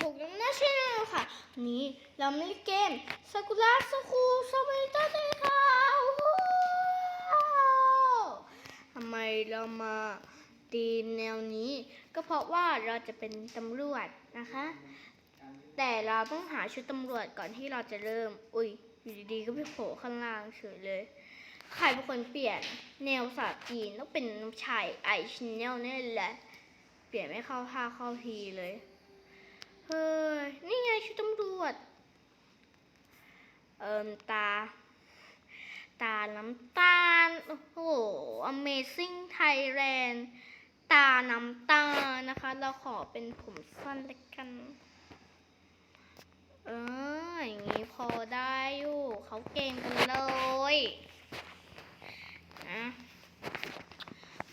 พวกน้องนาเชื่อค่ะ นี้เราไมาเล่นเกมซากุระสคูสมัยต้นเลยค่ะทำไมเรามาตีมแนวนี้ ก็เพราะว่าเราจะเป็นตำรวจนะคะ แต่เราต้องหาชุดตำรวจก่อนที่เราจะเริ่ม อุ้ยอยู่ดีๆก็ไปโผล่ข้างล่างเฉยเลยใครเป็นคนเปลี่ยนแนวศาจีนต้องเป็นน้ำชายไอชินแนลนี่แหละ เปลี่ยนไม่เข้าท่าเข้าทีเลย เฮ้ย นี่ไงชุดตำรวจ เอิมตา ตาน้ำตาล โอ้โห Amazing Thailand ตาน้ำตาลนะคะ เราขอเป็นผมสั้นเลยกัน เออ อย่างนี้พอได้อยู่ เขาเก่งกันเลยนะ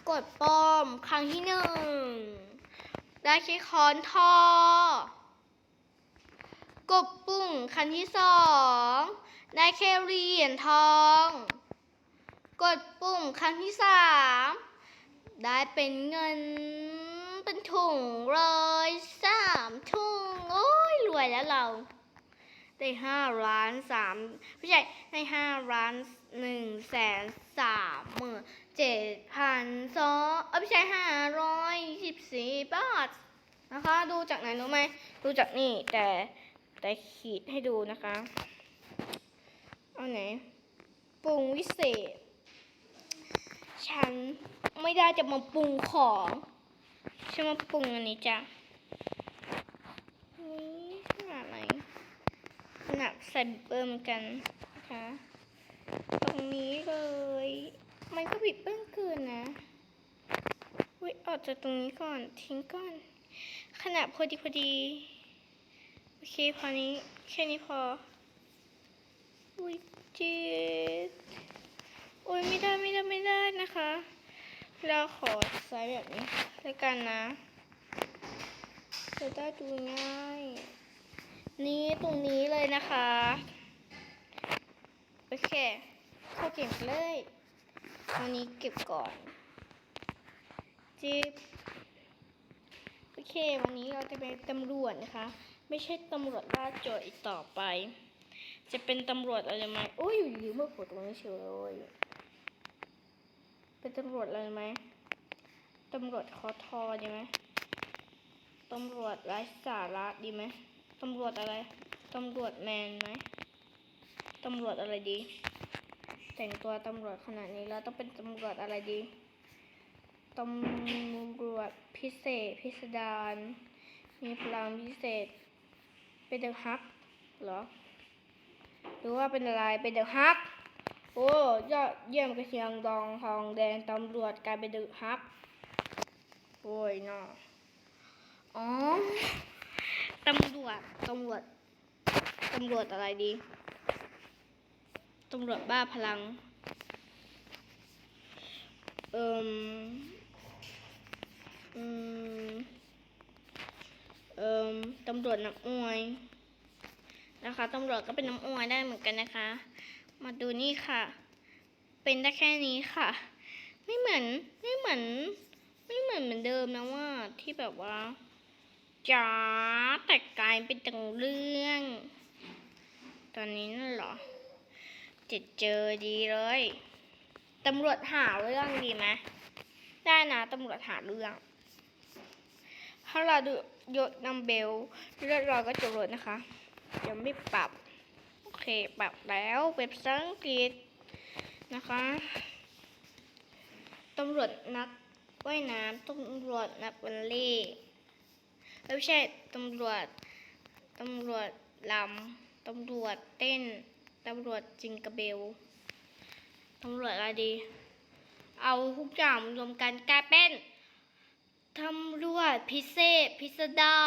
กดป้อมครั้งที่หนึ่งได้ใช้ค้อนทอ กดปุ่งครั้งที่สองได้แค่เหรียญทอง กดปุ่มครั้งที่สามได้เป็นเงินเป็นถุงเลยสามถุงโอ้ยรวยแล้วเราได้ห้าล้านสามไม่ใช่ได้ห้าล้านหนึ่งแสนสามหมื่นเจ็ดพันสองเออไม่ใช่ห้าร้อยสิบสี่บาทนะคะ ดูจากไหนรู้ไหมดูจากนี่แต่ แต่ขีดให้ดูนะคะ เอาไหนปรุงวิเศษ ฉันไม่ได้จะมาปรุงของฉันมาปรุงอันนี้จ้ะนี่ขนาดไหนหนักใส่เบิ่มกันนะคะตรงนี้เลย มันก็บิดเบิ้งเกินนะวิออกจากตรงนี้ก่อนทิ้งก่อน ขนาดพอดีพอดี โอเคพอนี้แค่นี้พอ อุ้ยเจ็ดโอ้ยไม่ได้ไม่ได้ไม่ได้นะคะ เราขอใส่แบบนี้แล้วกันนะจะได้ดูง่าย นี้ตรงนี้เลยนะคะ โอเคเข้าเก็บเลยวันนี้เก็บก่อนจิบโอเค วันนี้เราจะเป็นตำรวจนะคะ ไม่ใช่ตำรวจลาโจรอีกต่อไป จะเป็นตำรวจอะไรไหมโอ้ยอยู่ดีๆเมื่อปวดตรงนี้เฉยเลยเป็นตำรวจอะไรไหมตำรวจคอทอดีไหมตำรวจไร้สาระดีไหมตำรวจอะไรตำรวจแมนไหมตำรวจอะไรดี แต่งตัวตำรวจขนาดนี้แล้วต้องเป็นตำรวจอะไรดีตำรวจพิเศษพิสดารมีพลังพิเศษ เป็นเดอะฮักเหรอ หรือว่าเป็นอะไร เป็นเดอะฮัก โอ้ยอดเยี่ยมกระเทียงดองทองแดงตำรวจกลายเป็นเดอะฮัก โอ้ยเนาะอ๋อ ตำรวจ ตำรวจ ตำรวจอะไรดี ตำรวจบ้าพลัง เอ่มอืม เอ่ม ตำรวจน้ำอวยนะคะตำรวจก็เป็นน้ำอวยได้เหมือนกันนะคะ มาดูนี่ค่ะ เป็นได้แค่นี้ค่ะ ไม่เหมือนไม่เหมือนไม่เหมือนเหมือนเดิมนะว่าที่แบบว่าจ๋าแต่กลายเป็นตังเรื่อง ตอนนี้น่ะเหรอจะเจอดีเลยตำรวจหาเรื่องดีไหมได้นะตำรวจหาเรื่อง ถ้าเราดูยศนำเบลเลือดเราก็จะลดนะคะยังไม่ปรับ โอเค ปรับแล้วเว็บภาษาอังกฤษนะคะตำรวจนักว่ายน้ำตำรวจนักบัลเล่ไม่ใช่ตำรวจตำรวจลำตำรวจเต้นตำรวจจิงกระเบลตำรวจอะไรดี เอาทุกอย่างรวมกันกลายเป็นำรวจพิเศษพิสดา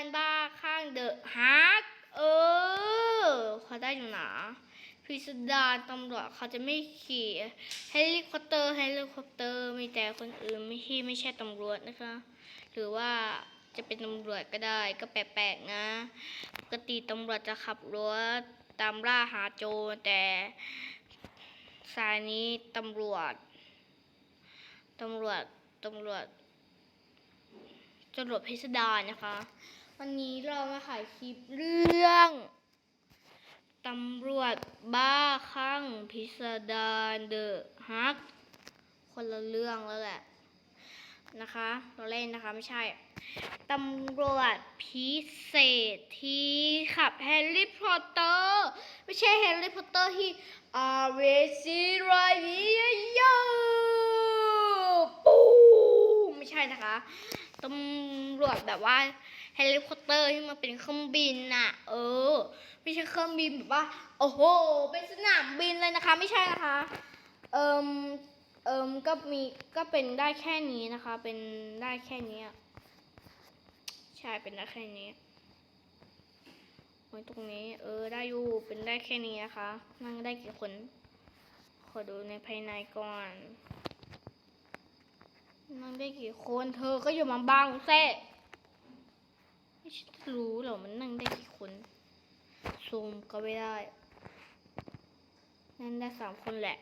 รบ้าข้างเดอะฮักเออเขาได้อยู่นะพิสดารตำรวจเขาจะไม่ขี่เฮลิคอปเตอร์เฮลิคอปเตอร์มีแต่คนอื่นไม่ที่ไม่ใช่ตำรวจนะคะ หรือว่าจะเป็นตำรวจก็ได้ก็แปลกๆนะปกติตำรวจจะขับรถตามล่าหาโจรแต่สายนี้ตำรวจตำรวจตำรวจ ตำรวจพิสดารนะคะ วันนี้เรามาถ่ายคลิปเรื่องตำรวจบ้าคลั่งพิสดารเดอะฮักคนละเรื่องแล้วแหละนะคะ เราเล่นนะคะ ไม่ใช่ตำรวจพิเศษที่ขับแฮร์รี่พอตเตอร์ไม่ใช่แฮร์รี่พอตเตอร์ที่อาเวซีไรเยปูไม่ใช่นะคะ ตำรวจแบบว่าแฮร์รี่พอตเตอร์ที่มาเป็นเครื่องบินน่ะ เออ ไม่ใช่เครื่องบินแบบว่า โอ้โห เป็นสนามบินเลยนะคะ ไม่ใช่นะคะ เอิมเอิมก็มีก็เป็นได้แค่นี้นะคะ เป็นได้แค่นี้ใช่เป็นได้แค่นี้ไว้ตรงนี้ เออ ได้อยู่เป็นได้แค่นี้นะคะนั่งได้กี่คนขอดูในภายในก่อน นั่งได้กี่คนเธอก็อยู่มาบังแซ่ไม่ฉันรู้หรอมันนั่งได้กี่คนซูมก็ไม่ได้ นั่นได้สามคนแหละ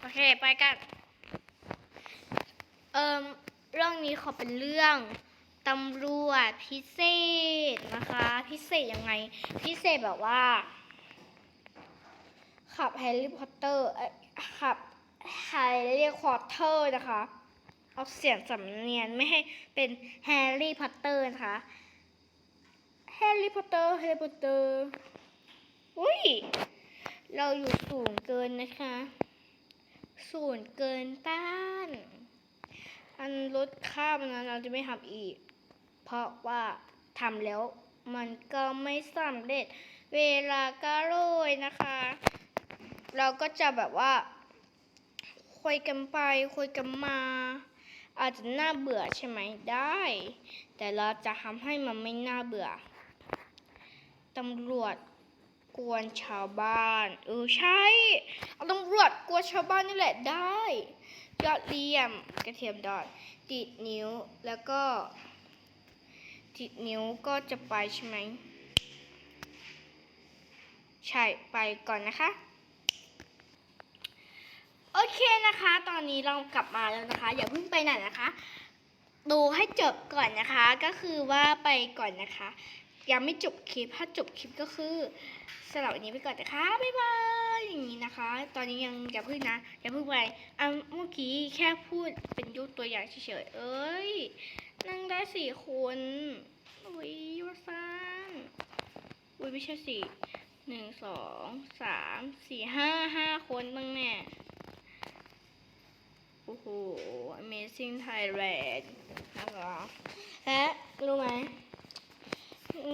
โอเค ไปกัน เอ่มเรื่องนี้ขอเป็นเรื่องตำรวจพิเศษนะคะ พิเศษยังไง พิเศษแบบว่า ขับแฮร์รี่พอตเตอร์ขับ เอ้ยขับแฮร์รี่พอตเตอร์นะคะเอาเสียงสำเนียงไม่ให้เป็นแฮร์รี่พอตเตอร์นะคะ แฮร์รี่พอตเตอร์ แฮร์รี่พอตเตอร์ อุ้ย เราอยู่สูงเกินนะคะ สูงเกินต้าน อันลดค่ามันนะเราจะไม่ทำอีก เพราะว่าทำแล้วมันก็ไม่สำเร็จ เวลาก็โรยนะคะ เราก็จะแบบว่า คุยกันไปคุยกันมา อาจจะน่าเบื่อใช่ไหมได้ แต่เราจะทำให้มันไม่น่าเบื่อตำรวจกวนชาวบ้านเออใช่เอาตำรวจกวนชาวบ้านนี่แหละได้ยอดเยี่ยมกระเทียมดอดติดนิ้วแล้วก็ ติดนิ้วก็จะไปใช่ไหมใช่ไปก่อนนะคะ โอเคนะคะ ตอนนี้เรากลับมาแล้วนะคะ อย่าเพิ่งไปไหนนะคะ ดูให้จบก่อนนะคะ ก็คือว่าไปก่อนนะคะ ยังไม่จบคลิป ถ้าจบคลิปก็คือสำหรับวันนี้ไปก่อนนะคะ บ๊ายบาย อย่างนี้นะคะ ตอนนี้ยังอย่าเพิ่งนะ อย่าเพิ่งไปอะเมื่อกี้แค่พูดเป็นยกตัวอย่างเฉยๆ เอ้ย นั่งได้สี่คนอุ้ยว่าซันอุ้ยไม่ใช่สี่หนึ่งสองสามสี่ห้าห้าคนบ้างแน่ โอ้โห Amazing Thailand นะคะและรู้ไหม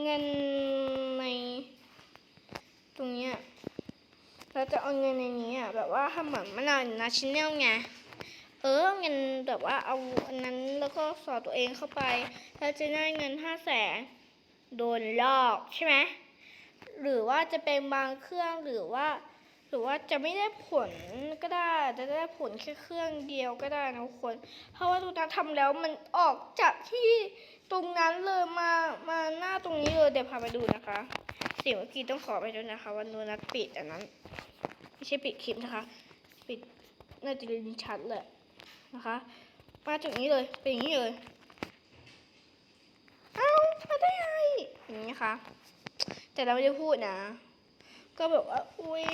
เงินในตรงเนี้ยเราจะเอาเงินในนี้อะแบบว่าทำเหมือนมะนาวนาชิแนลไงเออเงินแบบว่าเอาอันนั้นแล้วก็สอดตัวเองเข้าไปเราจะได้เงินห้าแสนโดนลอกใช่ไหมหรือว่าจะเป็นบางเครื่องหรือว่า หรือว่าจะไม่ได้ผลก็ได้จะได้ผลแค่เครื่องเดียวก็ได้นะทุกคน เพราะว่าตูตาทำแล้วมันออกจากที่ตรงนั้นเลยมามาหน้าตรงนี้เลยเดี๋ยวพาไปดูนะคะเสียงเมื่อกี้ต้องขอไปด้วยนะคะว่านูนัดปิดอันนั้นไม่ใช่ปิดคลิปนะคะ ปิดน่าจะลินชัดเลยนะคะมาจากนี้เลยเป็นอย่างนี้เลยเอ้ามาได้ไงอย่างนี้คะแต่เราไม่ได้พูดนะ ก็แบบว่าอุ้ย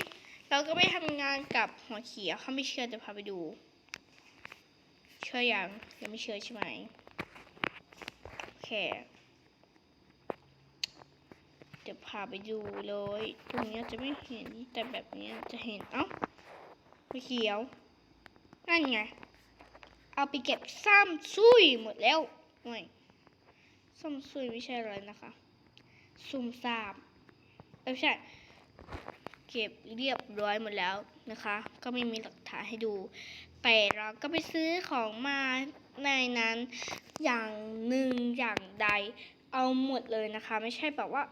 เราก็ไปทำงานกับหัวเขียวเขาไม่เชื่อจะพาไปดู เชื่อยังยังไม่เชื่อใช่ไหมโอเคเดี๋ยวพาไปดูเลย ตรงนี้จะไม่เห็นแต่แบบนี้จะเห็น เอ้าหัวเขียว นั่นไง เอาไปเก็บซ้ำซุยหมดแล้วโอ้ยซ้ำซุยไม่ใช่อะไรนะคะซุ่มซ่ามเอ้ยไม่ใช่ เก็บเรียบร้อยหมดแล้วนะคะ ก็ไม่มีหลักฐานให้ดู แต่เราก็ไปซื้อของมาในนั้นอย่างหนึ่งอย่างใดเอาหมดเลยนะคะ ไม่ใช่แบบว่า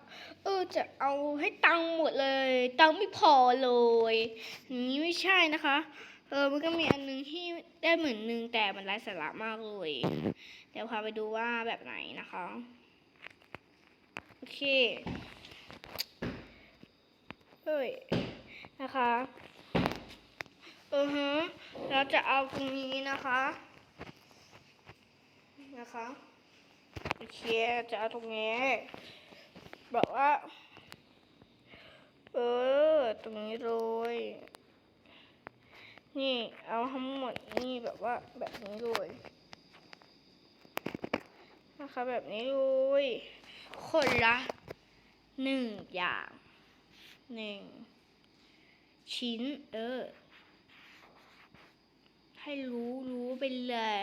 เออจะเอาให้ตังค์หมดเลย ตังค์ไม่พอเลยอย่างนี้ไม่ใช่นะคะ เออมันก็มีอันนึงที่ได้เหมือนนึงแต่มันไร้สาระมากเลย เดี๋ยวพาไปดูว่าแบบไหนนะคะ โอเค เฮ้ยนะคะเออฮะเราจะเอาตรงนี้นะคะ นะคะโอเคเคจะเอาตรงนี้แบบว่า เออ ตรงนี้เลยนี่เอาทั้งหมดนี่แบบว่าแบบนี้เลยนะคะแบบนี้เลยคนละหนึ่งอย่าง หนึ่งชิ้น เออ ให้รู้รู้ไปเลย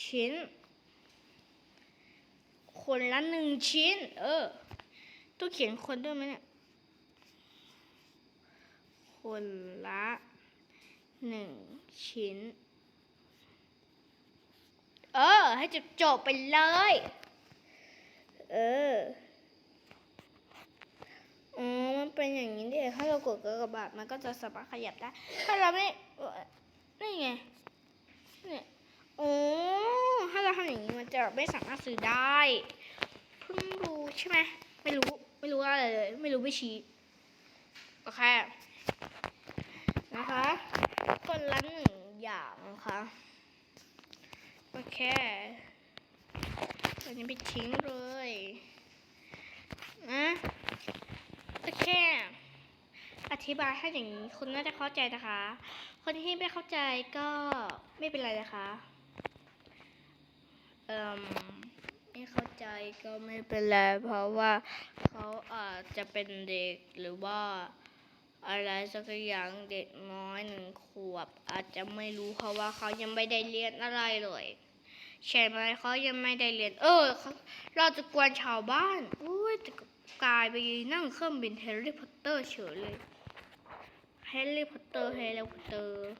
ชิ้น คนละหนึ่งชิ้น เออ ต้องเขียนคนด้วยไหมเนี่ย คนละหนึ่งชิ้น เออ ให้จบจบไปเลย เออ อ๋อ มันเป็นอย่างนี้ดิถ้าเรากดกระบาดมันก็จะสามารถขยับได้ ถ้าเราไม่ นี่ไง เนี่ยโอ้ถ้าเราทำอย่างนี้มันจะไม่สามารถซื้อได้ เพิ่งรู้ใช่ไหม ไม่รู้ ไม่รู้อะไรเลย ไม่รู้ไม่ชี้ โอเค นะคะ คนละหนึ่งอย่างนะคะ โอเคอันนี้ไปทิ้งเลย นะ โอเคอธิบายให้อย่างนี้คุณน่าจะเข้าใจนะคะ คนที่ไม่เข้าใจก็ไม่เป็นไรนะคะเอ่มไม่เข้าใจก็ไม่เป็นไรเพราะว่าเขาอาจจะเป็นเด็กหรือว่าอะไรสักอย่างเด็กน้อยหนึ่งขวบ อาจจะไม่รู้เพราะว่าเขายังไม่ได้เรียนอะไรเลยใช่ไหมเขายังไม่ได้เรียน เออเขาเราจะกวนชาวบ้านอุ้ยแต่ก กลายไปนั่งเครื่องบินแฮร์รี่พอตเตอร์เฉยเลยแฮร์รี่พอตเตอร์แฮร์รี่พอตเตอร์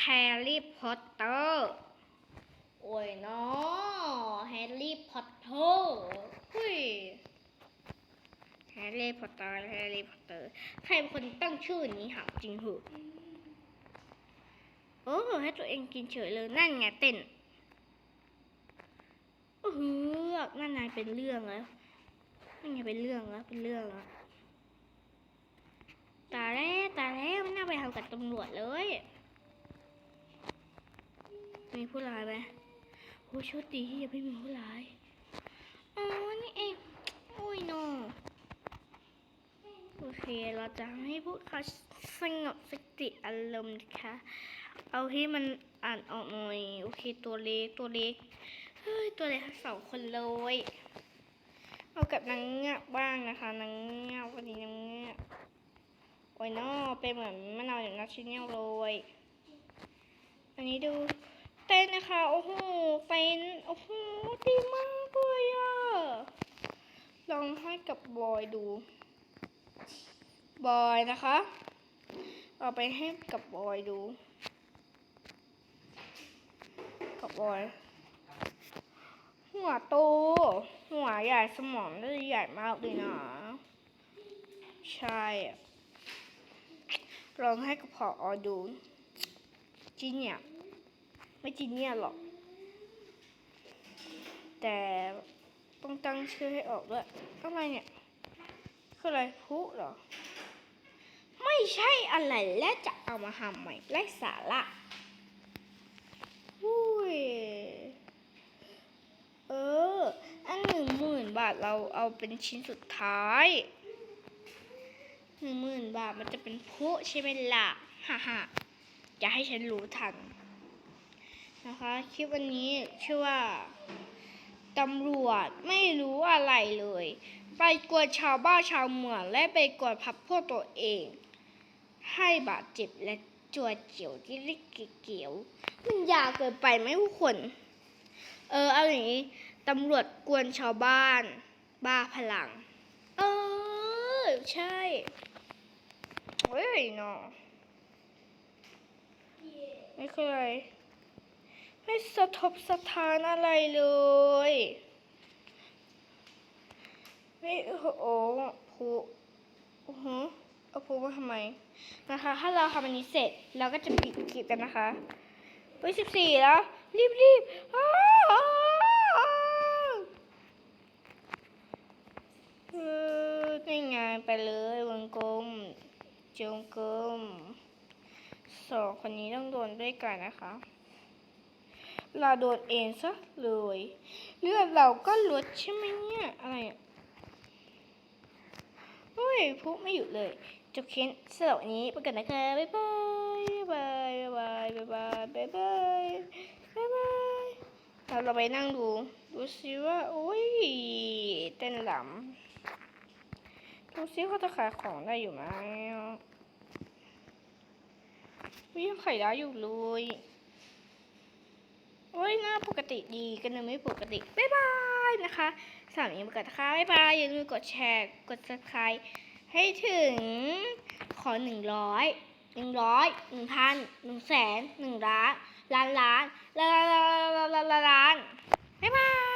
แฮร์รี่พอตเตอร์โอ้ยนาะแฮร์รี่พอตเตอร์หุ้ยแฮร์รี่พอตเตอร์แฮร์รี่พอตเตอร์ใครเป็นคนตั้งชื่อนี้หาจริงเหอโอ้ให้ตัวเองกินเฉยเลยนั่นไงเต้นโอ้โหนั่นไงเป็นเรื่องแล้ว นั่นไงเป็นเรื่องแล้วเป็นเรื่องแล้วตาแล้วตาแล้วไม่น่าไปทำกับตำรวจเลย มีผู้ร้ายไหมโอ้โชคดีที่ยังไม่มีผู้ร้ายอ๋อนี่เองโอ้ยโนโอเคเราจะให้พวกเขาสงบสติอารมณ์นะคะเอาที่มันอ่านออกหน่อย โอเคตัวเล็กตัวเล็ก เฮ้ย ตัวเล็กทั้งสองคนเลย เอากับนางเงือกบ้างนะคะนางเงือกวันนี้นางเงือกโอ้ยนอเป็นเหมือนมะนาวอย่างนัชชิเนียลเลยอันนี้ดูเต้นนะคะโอ้โหเต้นโอ้โหดีมากเลยอะลองให้กับบอยดูบอยนะคะเอาไปให้กับบอยดูกับบอย หัวโต หัวใหญ่สมองได้ใหญ่มากเลยนะ ใช่ลองให้กับพออดูจีเนี่ยไม่จีเนี่ยหรอก แต่ต้องตั้งชื่อให้ออกด้วยอะไรเนี่ยคืออะไรพุหรอ ไม่ใช่อะไรและจะเอามาทำใหม่ไร้สาระอุ้ย เออ อันหนึ่งหมื่นบาท เราเป็นชิ้นสุดท้ายหนึ่งหมื่นบาทมันจะเป็นพุใช่ไหมล่ะฮ่าฮ่าจะให้ฉันรู้ทัน นะคะ คลิปวันนี้ชื่อว่าตำรวจไม่รู้อะไรเลย ไปกวนชาวบ้านชาวเมืองและไปกวนพับพวกตัวเอง ให้บาดเจ็บและจวดเจียวที่ริกเกียว มันยาวเกินไปไหมทุกคน เออเอาอย่างนี้ตำรวจกวนชาวบ้าน บ้าพลัง เออ ใช่เฮ้ยเนาะไม่เคย ไม่สะทบสะทานอะไรเลย ไม่โอ้โหผูโอ้โหเอาผูมาทำไม นะคะ ถ้าเราทำอันนี้เสร็จ เราก็จะปิดคลิปกันนะคะเฮ้ยสิบสี่แล้ว รีบรีบอ้าวอ้าวเออ นี่ไปเลยวงกลมจงกลมสองคนนี้ต้องโดนด้วยกันนะคะ เราโดนเองซะเลยเลือดเราก็ลดใช่ไหมเนี่ย อะไรอะโอ้ยพุไม่หยุดเลยจบเค้นสำหรับวันนี้ไปกันนะคะ บ๊ายบายบ๊ายบายบ๊ายบายบ๊ายบายบ๊ายบายเราเราไปนั่งดู ดูซิว่า โอ้ย เต้นหลำ ดูซิเขาจะขายของได้อยู่ไหมยังขายได้อยู่เลยโอ้ยน่าปกติดีกันเลยไม่ปกติ บ๊ายบายนะคะสามีอีกดค่ะบ๊ายบายอย่าลืมกดแชร์ กด subscribe ให้ถึงขอหนึ่งร้อยหนึ่งร้อยหนึ่งพันหนึ่งแสนหนึ่งล้านล้านล้านล้านล้านล้านล้านบ๊ายบาย